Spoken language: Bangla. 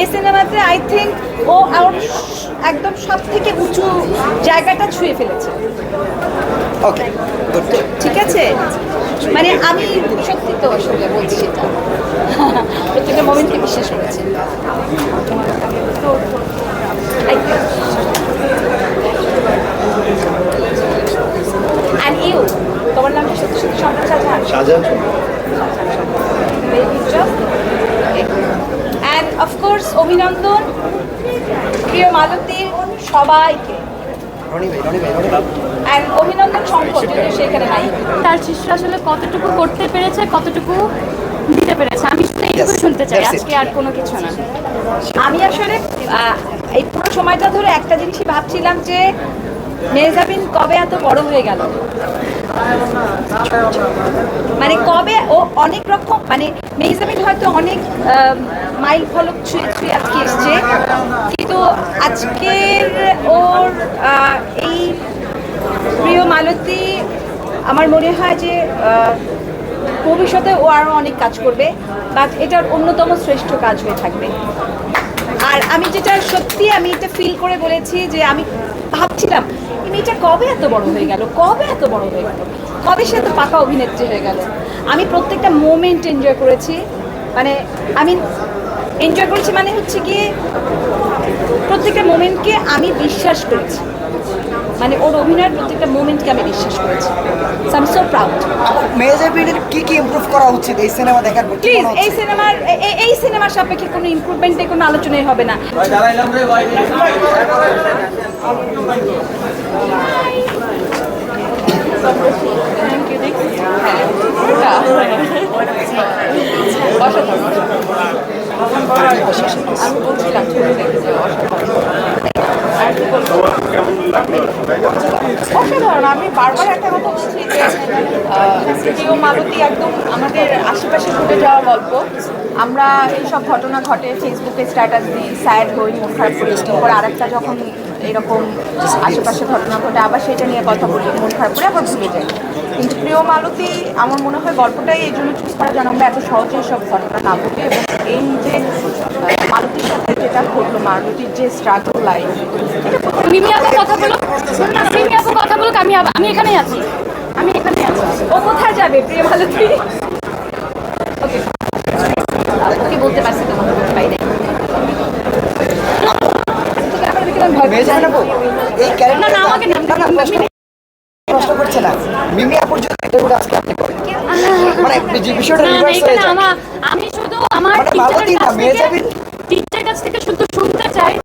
এই সিনেমাতে আই থিঙ্ক ও ওর একদম সব থেকে উঁচু জায়গাটা ছুঁয়ে ফেলেছে। ওকে ঠিক আছে? মানে আমি সত্যি তো আসলে বলছি এটা প্রত্যেকটা মোমেন্টকে বিশ্বাস করেছি। তোমার নাম সত্যি সত্যি সম্রাট শাহজাহান? শাহজাহান। অভিনন্দন। প্রিয় মালতীর সবাইকে। রনি ভাই রনি ভাই রনি ভাই অ্যান্ড অভিনন্দন সম্পদ যদিও সেখানে নাই। তার শিষ্য আসলে কতটুকু করতে পেরেছে কতটুকু দিতে পেরেছে? আমি শুধু এইটুকু শুনতে চাই আজকে আর কোনো কিছু না। আমি আসলে আহ, এই পুরো সময়টা ধরে একটা জিনিসই ভাবছিলাম যে মেহজাবিন কবে এত বড় হয়ে গেল? মানে কবে ও অনেক রকম মানে মেহজাবিন হয়তো অনেক মাইল ফলক ছুঁয়ে ছুঁয়ে আজকে এসছে। কিন্তু আজকের ওর এই প্রিয় মালতী, আমার মনে হয় যে ভবিষ্যতে ও আরও অনেক কাজ করবে বাট এটার অন্যতম শ্রেষ্ঠ কাজ হয়ে থাকবে। আর আমি যেটা সত্যি আমি এটা ফিল করে বলেছি যে আমি ভাবছিলাম মেয়েটা কবে এত বড় হয়ে গেল? কবে এত বড় হয়ে গেল? কবে সে এত পাকা অভিনেত্রী হয়ে গেল? আমি প্রত্যেকটা মোমেন্ট এনজয় করেছি। মানে আমি এনজয় করেছি মানে হচ্ছে গিয়ে প্রত্যেকটা মোমেন্টকে আমি বিশ্বাস করেছি। মানে ওর অভিনয়ের প্রত্যেকটা মোমেন্টকে আমি বিশ্বাস করেছি। আই এম সো প্রাউড মেজাবিনের কি কি ইমপ্রুভ করা উচিত এই সিনেমা দেখার পর? প্লিজ এই সিনেমার এই সিনেমার সাপেক্ষে কোনো ইমপ্রুভমেন্টে কোনো আলোচনাই হবে না। বলছিলাম অসাধারণ। আমি বারবার একটা কথা বলছি যে প্রিয় মালতী একদম আমাদের আশেপাশে ঘটে যাওয়া গল্প। আমরা এইসব ঘটনা ঘটে ফেসবুকে স্ট্যাটাস দিই স্যাড হই মন খারাপ করি তারপর আরেকটা যখন এরকম আশেপাশে ঘটনা ঘটে, আবার সেটা নিয়ে কথা বলি মন খারাপ করে আবার ভুলে যাই। কিন্তু প্রিয় মালতী, আমার মনে হয় গল্পটাই এই জন্য চুজ করা যেন আমরা এত সহজে সব ঘটনা না ঘটে এবং এই যে মালতীর সাথে যেটা ঘটলো মালতীর যে স্ট্রাগল লাইফ মিমি আপু কথা বলো। মিমি আপু কথা বলুক আমি আমি এখানেই আছি। আমি এখানেই আছি। ও কোথায় যাবে প্রিয় মালতী ওকে ওকে বলতে পারছি তোমার বাইরে না, না, আমাকে প্রশ্ন করছে না। মিমি আপুর জন্য এটা করে আজকে আপনি করেন। মানে যে বিষয়টা রিভার্স হয়ে যায়। আমি শুধু আমার মানে teacher থেকে শুধু